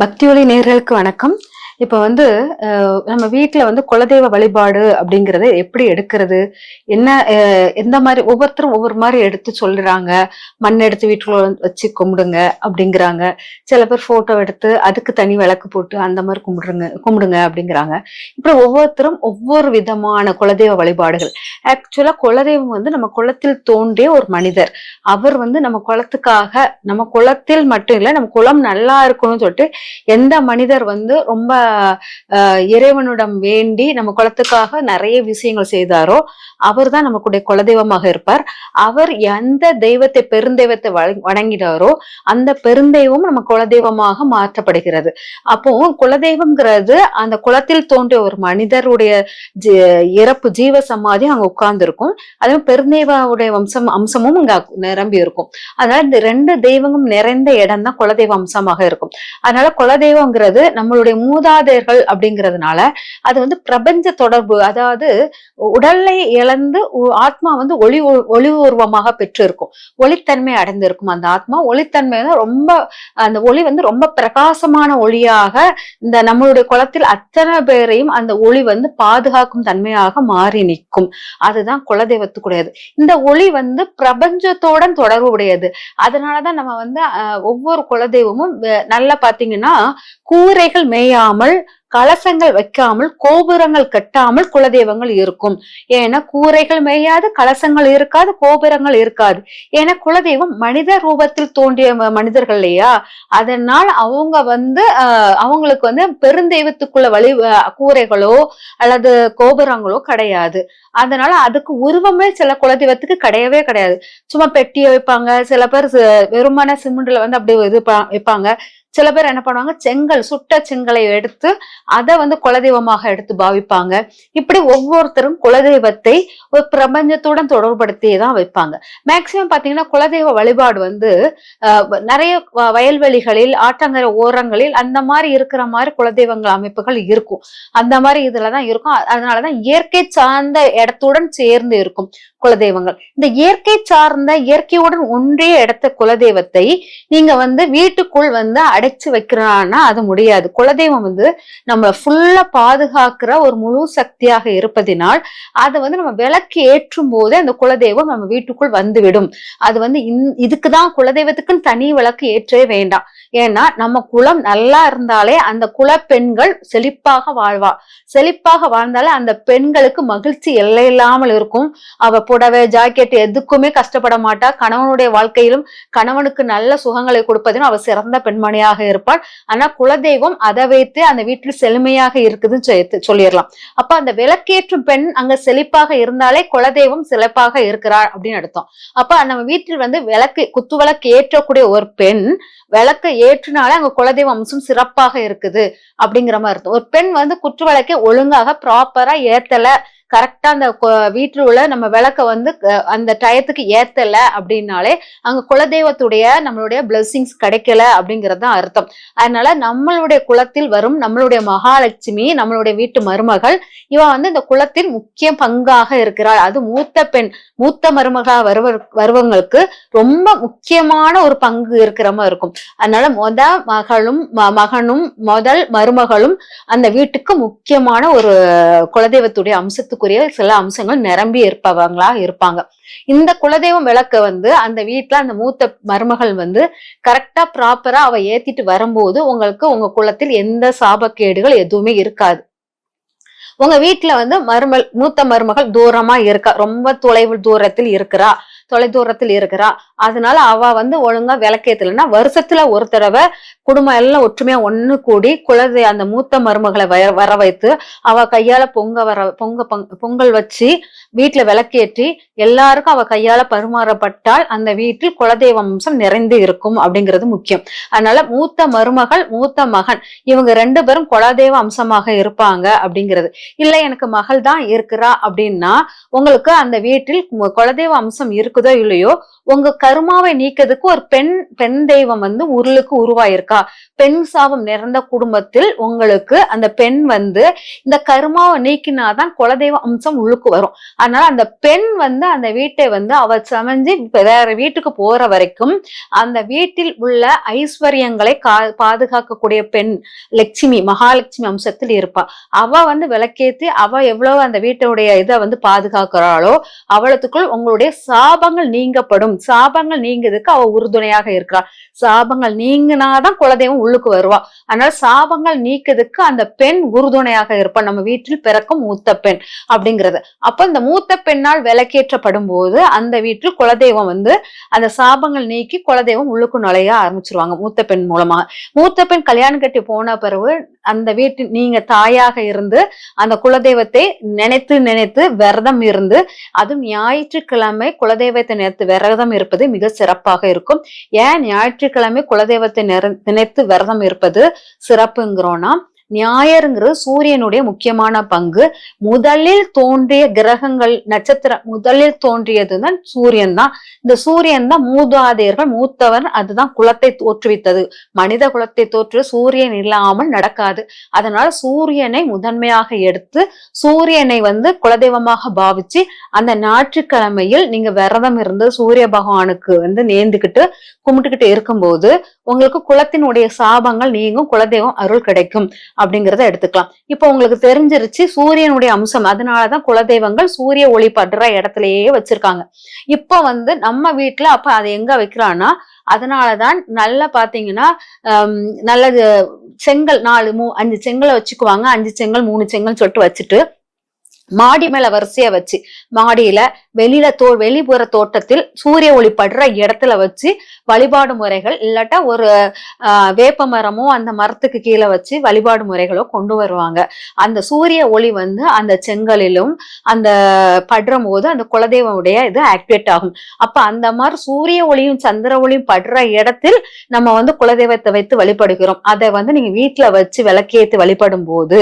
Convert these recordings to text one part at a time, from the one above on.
பக்தி நேர்களுக்கு வணக்கம். இப்போ வந்து நம்ம வீட்டில் வந்து குலதெய்வ வழிபாடு அப்படிங்கிறத எப்படி எடுக்கிறது? என்ன எந்த மாதிரி ஒவ்வொருத்தரும் ஒவ்வொரு மாதிரி எடுத்து சொல்றாங்க. மண் எடுத்து வீட்டுக்குள்ள வச்சு கும்பிடுங்க அப்படிங்கிறாங்க. சில பேர் ஃபோட்டோ எடுத்து அதுக்கு தனி விளக்கு போட்டு அந்த மாதிரி கும்பிடுங்க கும்பிடுங்க அப்படிங்கிறாங்க. இப்படி ஒவ்வொருத்தரும் ஒவ்வொரு விதமான குலதெய்வ வழிபாடுகள். ஆக்சுவலாக குலதெய்வம் வந்து நம்ம குளத்தில் தோன்றிய ஒரு மனிதர். அவர் வந்து நம்ம குளத்துக்காக நம்ம குளத்தில் மட்டும் இல்லை நம்ம குளம் நல்லா இருக்கணும்னு சொல்லிட்டு எந்த மனிதர் வந்து ரொம்ப இறைவனிடம் வேண்டி நம்ம குலத்துக்காக நிறைய விஷயங்கள் செய்தாரோ அவர் தான் நமக்குடைய குலதெய்வமாக இருப்பார். அவர் எந்த தெய்வத்தை பெருந்தெய்வத்தை வணங்கினாரோ அந்த பெருந்தெய்வம் நம்ம குலதெய்வமாக மாற்றப்படுகிறது. அப்போ குலதெய்வம்ங்கிறது அந்த குலத்தில் தோன்றிய ஒரு மனிதருடைய இறப்பு ஜீவ சமாதி அங்க உட்கார்ந்து இருக்கும் அதே பெருந்தெய்வாவுடைய வம்சம் அம்சமும் இங்க நிரம்பி இருக்கும். அதனால இந்த ரெண்டு தெய்வங்களும் நிறைந்த இடம் தான் குலதெய்வ அம்சமாக இருக்கும். அதனால குலதெய்வங்கிறது நம்மளுடைய மூதாதையர்கள் அப்படிங்கிறதுனால அது வந்து பிரபஞ்ச தொடர்பு அதாவது உடலை இழந்து ஆத்மா வந்து ஒளி ஒளி உருவமாக பெற்று இருக்கும் ஒளித்தன்மை அடைந்திருக்கும் அந்த ஆத்மா. ஒளித்தன்மை வந்து ரொம்ப அந்த ஒளி வந்து ரொம்ப பிரகாசமான ஒளியாக இந்த நம்மளுடைய குளத்தில் அத்தனை பேரையும் அந்த ஒளி வந்து பாதுகாக்கும் தன்மையாக மாறி நிற்கும். அதுதான் குலதெய்வத்துக்குடையது. இந்த ஒளி வந்து பிரபஞ்சத்துடன் தொடர்பு உடையது அதனாலதான் நம்ம வந்து ஒவ்வொரு குலதெய்வமும் நல்லா பாத்தீங்கன்னா கூரைகள் மேயாமல் கலசங்கள் வைக்காமல் கோபுரங்கள் கட்டாமல் குலதெய்வங்கள் இருக்கும். ஏன்னா கூரைகள் மேயாது கலசங்கள் இருக்காது கோபுரங்கள் இருக்காது. ஏன்னா குலதெய்வம் மனித ரூபத்தில் தோன்றிய மனிதர்கள் இல்லையா? அதனால் அவங்க வந்து ஆஹ், அவங்களுக்கு வந்து பெருந்தெய்வத்துக்குள்ள வழி கூரைகளோ அல்லது கோபுரங்களோ கிடையாது. அதனால அதுக்கு உருவமே சில குலதெய்வத்துக்கு கிடையவே கிடையாது. சும்மா பெட்டியை வைப்பாங்க. சில பேர் வெறுமான சிமெண்ட்ல வந்து அப்படி இது ப- வைப்பாங்க. சில பேர் என்ன பண்ணுவாங்க? செங்கல் சுட்ட செங்கலை எடுத்து அதை வந்து குலதெய்வமாக எடுத்து பாவிப்பாங்க. இப்படி ஒவ்வொருத்தரும் குலதெய்வத்தை ஒரு பிரபஞ்சத்துடன் தொடர்படுத்தி தான் வைப்பாங்க. மேக்சிமம் பாத்தீங்கன்னா குலதெய்வ வழிபாடு வந்து நிறைய வயல்வெளிகளில் ஆற்றங்கரை ஓரங்களில் அந்த மாதிரி இருக்கிற மாதிரி குலதெய்வங்கள் அமைப்புகள் இருக்கும். அந்த மாதிரி இதுலதான் இருக்கும். அதனாலதான் இயற்கை சார்ந்த இடத்துடன் சேர்ந்து இருக்கும் குலதெய்வங்கள். இந்த இயற்கை சார்ந்த இயற்கையுடன் ஒன்றே இடத்த குலதெய்வத்தை நீங்க வந்து வீட்டுக்குள் வந்து அடைச்சு வைக்கிறான்னா அது முடியாது. குலதெய்வம் வந்து நம்ம ஃபுல்லா பாதுகாக்கிற ஒரு முழு சக்தியாக இருப்பதினால் அதை வந்து நம்ம விளக்கு ஏற்றும் போதே அந்த குலதெய்வம் நம்ம வீட்டுக்குள் வந்துவிடும். அது வந்து இந்- இதுக்குதான் குலதெய்வத்துக்குன்னு தனி விளக்கு ஏற்றவே வேண்டாம். ஏன்னா நம்ம குலம் நல்லா இருந்தாலே அந்த குல பெண்கள் செழிப்பாக வாழ்வா. செழிப்பாக வாழ்ந்தாலே அந்த பெண்களுக்கு மகிழ்ச்சி எல்லையில்லாமல் இருக்கும். அவ புடவை ஜாக்கெட் எதுக்குமே கஷ்டப்பட மாட்டா. கணவனுடைய வாழ்க்கையிலும் கணவனுக்கு நல்ல சுகங்களை கொடுப்பதிலும் அவ சிறந்த பெண்மணியாக இருப்பாள். ஆனா குலதெய்வம் அதை வைத்து அந்த வீட்டில் செழுமையாக இருக்குதுன்னு சொல்லி- சொல்லிடலாம். அப்ப அந்த விளக்கேற்றும் பெண் அங்க செழிப்பாக இருந்தாலே குலதெய்வம் சிறப்பாக இருக்கிறாள் அப்படின்னு அர்த்தம். அப்ப நம்ம வீட்டில் வந்து விளக்கு குத்து விளக்கு ஏற்றக்கூடிய ஒரு பெண் விளக்கு ஏற்றினாலே அங்க குலதெய்வ அம்சம் சிறப்பாக இருக்குது அப்படிங்கிற மாதிரி இருக்கும். ஒரு பெண் வந்து குற்ற வழக்கை ஒழுங்காக ப்ராப்பரா ஏத்தல கரெக்டா அந்த வீட்டில் உள்ள நம்ம விளக்க வந்து அந்த டயத்துக்கு ஏத்தல அப்படின்னாலே அங்க குலதெய்வத்துடைய நம்மளுடைய பிளெஸிங்ஸ் கிடைக்கல அப்படிங்கிறது தான் அர்த்தம். அதனால நம்மளுடைய குலத்தில் வரும் நம்மளுடைய மகாலட்சுமி நம்மளுடைய வீட்டு மருமகள் இவ வந்து இந்த குலத்தில் முக்கிய பங்காக இருக்கிறாள். அது மூத்த பெண் மூத்த மருமகளா வருவ வருவங்களுக்கு ரொம்ப முக்கியமான ஒரு பங்கு இருக்கிற மாதிரி இருக்கும். அதனால மொத மகளும் ம- மகனும் முதல் மருமகளும் அந்த வீட்டுக்கு முக்கியமான ஒரு குலதெய்வத்துடைய அம்சத்துக்குரிய சில அம்சங்கள் நிரம்பி இருப்பவங்களா இருப்பாங்க. இந்த குலதெய்வம் விளக்க வந்து அந்த வீட்டுல அந்த மூத்த மருமகள் வந்து கரெக்டா ப்ராப்பரா அவ ஏத்திட்டு வரும்போது உங்களுக்கு உங்க குலத்தில் எந்த சாபக்கேடுகள் எதுவுமே இருக்காது. உங்க வீட்டுல வந்து மருமகள் மூத்த மருமகள் தூரமா இருக்கா? ரொம்ப தொலைவு தூரத்தில் இருக்கிறா? தொலை தூரத்தில் இருக்கிறா. அதனால அவ வந்து ஒழுங்கா விளக்கேத்தலைன்னா வருஷத்துல ஒரு தடவை குடும்பம் எல்லாம் ஒற்றுமையா ஒண்ணு கூடி குழந்தை அந்த மூத்த மருமகளை வர வர வைத்து அவ கையால பொங்க வர பொங்க பொங்க- பொங்கல் வச்சு வீட்டுல விளக்கேற்றி எல்லாருக்கும் அவ கையால பரிமாறப்பட்டால் அந்த வீட்டில் குலதெய்வ அம்சம் நிறைந்து இருக்கும் அப்படிங்கிறது முக்கியம். அதனால மூத்த மருமகள் மூத்த மகன் இவங்க ரெண்டு பேரும் குலதெய்வ அம்சமாக இருப்பாங்க அப்படிங்கிறது. இல்ல எனக்கு மகள் தான் இருக்கிறா அப்படின்னா உங்களுக்கு அந்த வீட்டில் குலதெய்வ அம்சம் இருக்கு இருக்குதோ இல்லையோ உங்க கருமாவை நீக்கிறதுக்கு ஒரு பெண் பெண் தெய்வம் வந்து உருளுக்கு உருவாயிருக்கா? பெண் சாபம் நிறைந்த குடும்பத்தில் உங்களுக்கு அந்த பெண் வந்து இந்த கருமாவை நீக்கினாதான் குலதெய்வ அம்சம் உள்ளுக்கு வரும். அதனால அந்த பெண் வந்து அந்த வீட்டை வந்து அவ சமைஞ்சு வேற வீட்டுக்கு போற வரைக்கும் அந்த வீட்டில் உள்ள ஐஸ்வர்யங்களை கா பாதுகாக்கக்கூடிய பெண் லட்சுமி மகாலட்சுமி அம்சத்தில் இருப்பா. அவ வந்து விளக்கேத்தி அவ எவ்வளவு அந்த வீட்டுடைய இதை வந்து பாதுகாக்கிறாளோ அவளத்துக்குள் உங்களுடைய சாபம் சாபங்கள் நீங்கப்படும். சாபங்கள் நீங்கிறதுக்கு அவ உறுதுணையாக இருக்கிறாள் சாபங்கள் நீங்கினாதான் குலதெய்வம் உள்ளுக்கு வருவா. அதனால சாபங்கள் நீக்கிறதுக்கு அந்த பெண் உறுதுணையாக இருப்பா. நம்ம வீட்டில் பிறக்கும் மூத்த பெண் அப்படிங்கிறது. அப்ப இந்த மூத்த பெண்ணால் விளக்கேற்றப்படும் போது அந்த வீட்டில் குலதெய்வம் வந்து அந்த சாபங்கள் நீக்கி குலதெய்வம் உள்ளுக்கு நுழைய ஆரம்பிச்சிருவாங்க மூத்த பெண் மூலமாக. மூத்த பெண் கல்யாணம் கட்டி போன பிறகு அந்த வீட்டில் நீங்க தாயாக இருந்து அந்த குலதெய்வத்தை நினைத்து நினைத்து விரதம் இருந்து அதுவும் ஞாயிற்றுக்கிழமை குலதெய்வத்தை நினைத்து விரதம் இருப்பது மிக சிறப்பாக இருக்கும். ஏன் ஞாயிற்றுக்கிழமை குலதெய்வத்தை நினைத்து விரதம் இருப்பது சிறப்புங்கிறோம்னா ஞாயிறுங்கிறது சூரியனுடைய முக்கியமான பங்கு. முதலில் தோன்றிய கிரகங்கள் நட்சத்திரம் முதலில் தோன்றியதுதான் சூரியன் தான் இந்த சூரியன் தான் மூதாதையர்கள் மூத்தவர் அதுதான் குலத்தை தோற்றுவித்தது. மனித குலத்தை தோற்று சூரியன் இல்லாமல் நடக்காது. அதனால சூரியனை முதன்மையாக எடுத்து சூரியனை வந்து குலதெய்வமாக பாவிச்சு அந்த ஞாயிற்றுக்கிழமையில் நீங்க விரதம் இருந்து சூரிய பகவானுக்கு வந்து நேர்ந்துக்கிட்டு கும்பிட்டுக்கிட்டு இருக்கும்போது உங்களுக்கு குலத்தினுடைய சாபங்கள் நீங்கும் குலதெய்வம் அருள் கிடைக்கும். அப்படிங்கிறத எடுத்துக்கலாம். இப்போ உங்களுக்கு தெரிஞ்சிருச்சு சூரியனுடைய அம்சம். அதனாலதான் குலதெய்வங்கள் சூரிய ஒளி படுற இடத்துலயே வச்சிருக்காங்க. இப்போ வந்து நம்ம வீட்டுல அப்ப அதை எங்க வைக்கிறான்னா அதனாலதான் நல்லா பாத்தீங்கன்னா நல்லது செங்கல் நாலு மூ அஞ்சு செங்கலை வச்சுக்குவாங்க. அஞ்சு செங்கல் மூணு செங்கல் சொல்லிட்டு வச்சுட்டு மாடி மேல வரிசையா வச்சு மாடியில வெளியில தோ வெளிப்புற தோட்டத்தில் சூரிய ஒளி படுற இடத்துல வச்சு வழிபாடு முறைகள் இல்லாட்டா ஒரு வேப்ப மரமோ அந்த மரத்துக்கு கீழே வச்சு வழிபாடு முறைகளோ கொண்டு வருவாங்க. அந்த சூரிய ஒளி வந்து அந்த செங்கலிலும் அந்த படுற போது அந்த குலதெய்வமுடைய இது ஆக்டிவேட் ஆகும். அப்ப அந்த மாதிரி சூரிய ஒளியும் சந்திர ஒளியும் படுற இடத்தில் நம்ம வந்து குலதெய்வத்தை வைத்து வழிபடுகிறோம். அதை வந்து நீங்க வீட்டுல வச்சு விளக்கேத்தி வழிபடும் போது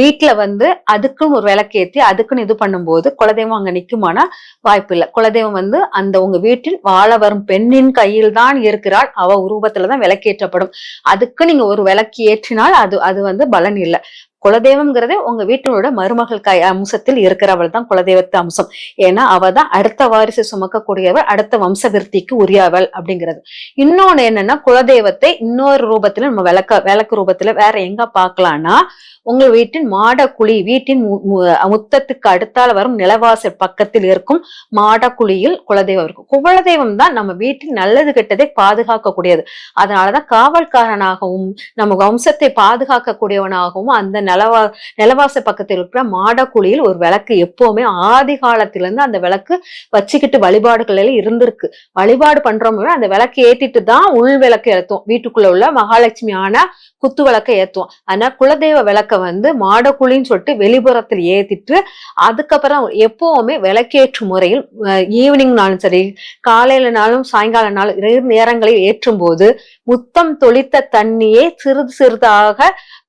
வீட்டுல வந்து அதுக்குன்னு ஒரு விளக்கேத்தி அதுக்குன்னு இது பண்ணும்போது குலதெய்வம் அங்க நிக்குமானா வாய்ப்பு இல்லை குலதெய்வம் வந்து அந்த உங்க வீட்டில் வாழ வரும் பெண்ணின் கையில் தான் இருக்கிறாள். அவ உருவத்துலதான் விளக்கேற்றப்படும். அதுக்கு நீங்க ஒரு விளக்கு ஏற்றினால் அது அது வந்து பலன் இல்லை. குலதெய்வம்ங்கிறது உங்க வீட்டினோட மருமகள் கை அம்சத்தில் இருக்கிறவள் தான் குலதெய்வத்து அம்சம். ஏன்னா அவ தான் அடுத்த வாரிசு சுமக்கக்கூடியவள் அடுத்த வம்ச விருத்திக்கு உரியவள் அப்படிங்கிறது. இன்னொன்னு என்னன்னா குலதெய்வத்தை இன்னொரு ரூபத்துல நம்ம விளக்க விளக்கு ரூபத்துல வேற எங்க பாக்கலாம்னா உங்க வீட்டின் மாடக்குழி வீட்டின் மு- முத்தத்துக்கு அடுத்தால வரும் நிலவாசல் பக்கத்தில் இருக்கும் மாடக்குழியில் குலதெய்வம் இருக்கும். குலதெய்வம் தான் நம்ம வீட்டில் நல்லது கெட்டதை பாதுகாக்கக்கூடியது. அதனாலதான் காவல்காரனாகவும் நம்ம வம்சத்தை பாதுகாக்கக்கூடியவனாகவும் அந்த நிலவா நிலவாச பக்கத்தில் இருக்கிற மாடக்குழியில் ஒரு விளக்கு எப்பவுமே ஆதி காலத்துலேருந்து அந்த விளக்கு வச்சுக்கிட்டு வழிபாடுகள் எல்லாம் இருந்திருக்கு. வழிபாடு பண்றவங்க அந்த விளக்கு ஏத்திட்டு தான் உள் விளக்கு ஏத்துவோம். வீட்டுக்குள்ள உள்ள மகாலட்சுமி ஆனா குத்து விளக்கை ஏத்துவோம். ஆனா குலதெய்வ விளக்க வந்து மாடக்குழின்னு சொல்லிட்டு வெளிப்புறத்தில் ஏத்திட்டு அதுக்கப்புறம் எப்பவுமே விளக்கேற்று முறையில் ஈவினிங்னாலும் சரி காலையிலனாலும் சாயங்காலனாலும் இரு நேரங்களில் ஏற்றும் போது முத்தம் தொளித்த தண்ணியே சிறிது சிறிதாக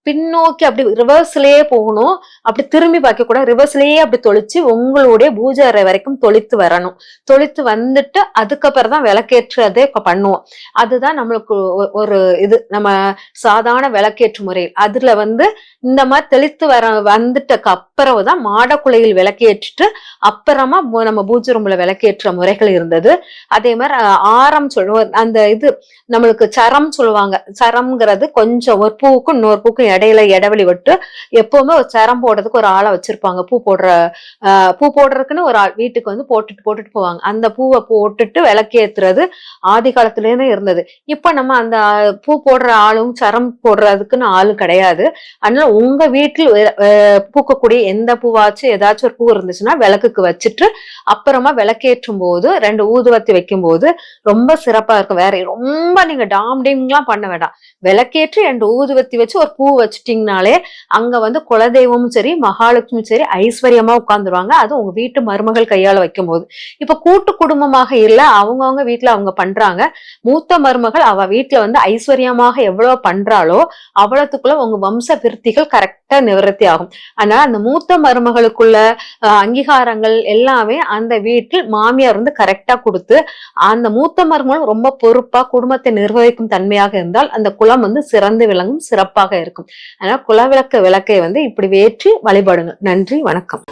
பின்னோக்கி அப்படி ரிவர்ஸ்லயே போகணும். அப்படி திரும்பி பார்க்க கூட ரிவர்ஸ்லயே அப்படி தொளிச்சு உங்களுடைய பூஜை அறை வரைக்கும் தொளித்து வரணும். தொளித்து வந்துட்டு அதுக்கப்புறம் தான் விளக்கேற்றதே இப்போ பண்ணுவோம். அதுதான் நம்மளுக்கு ஒ- ஒரு இது. நம்ம சாதாரண விளக்கேற்று முறையில். அதுல வந்து இந்த மாதிரி தெளித்து வர வந்துட்டக்கு அப்புறம் தான் மாடக்குலையில் விளக்கேற்றிட்டு அப்புறமா நம்ம பூஜை ரூம்ல விளக்கேற்ற முறைகள் இருந்தது. அதே மாதிரி ஆரம் சொல்லுவோம். அந்த இது நம்மளுக்கு சரம் சொல்லுவாங்க. சரம்ங்கிறது கொஞ்சம் ஒரு பூவுக்கும் இன்னொரு பூக்கும் இடையில இடைவெளி விட்டு எப்பவுமே ஒரு சரம் போடுறதுக்கு ஒரு ஆளை வச்சிருப்பாங்க. பூ போடுற பூ போடுறதுக்குன்னு ஒரு ஆள் வீட்டுக்கு வந்து போட்டுட்டு போட்டுட்டு போவாங்க. அந்த பூவை போட்டுட்டு விளக்கேத்துறது ஆதி காலத்துலேருந்தே இருந்தது. இப்ப நம்ம அந்த பூ போடுற ஆளும் சரம் போடுறதுக்குன்னு ஆள் கிடையாது. அதனால உங்க வீட்டில் பூக்கக்கூடிய எந்த பூவாச்சும் ஏதாச்சும் ஒரு பூ இருந்துச்சுன்னா விளக்குக்கு வச்சுட்டு அப்புறமா விளக்கேற்றும் போது ரெண்டு ஊதுவத்தி வைக்கும் போது ரொம்ப சிறப்பா இருக்கும். வேற ரொம்ப நீங்க டாம் டீம்லாம் பண்ண வேண்டாம். விளக்கேற்றி ரெண்டு ஊதுவத்தி வச்சு ஒரு பூ வச்சுட்டீங்கனாலே அங்க வந்து குலதெய்வமும் சரி மகாலட்சுமி சரி ஐஸ்வர்யமா உட்காந்துருவாங்க அது உங்க வீட்டு மருமகள் கையால வைக்கும் போது இப்ப கூட்டு குடும்பமாக இல்ல அவங்கவங்க வீட்டுல அவங்க பண்றாங்க. மூத்த மருமகள் அவ வீட்டுல வந்து ஐஸ்வர்யமாக எவ்வளவு பண்றாளோ அவ்வளவுக்குள்ள உங்க வம்ச விருத்திகள் கரெக்டா நிவர்த்தி ஆகும். அதனால அந்த மூத்த மருமகளுக்குள்ள அங்கீகாரங்கள் எல்லாமே அந்த வீட்டில் மாமியார் வந்து கரெக்டா கொடுத்து அந்த மூத்த மருமகளும் ரொம்ப பொறுப்பா குடும்பத்தை நிர்வகிக்கும் தன்மையாக இருந்தால் அந்த குலம் வந்து சிறந்து விளங்கும் சிறப்பாக இருக்கும். அதனால குலவிளக்க விளக்கை வந்து இப்படி வேற்றி வழிபாடுங்க. நன்றி வணக்கம்.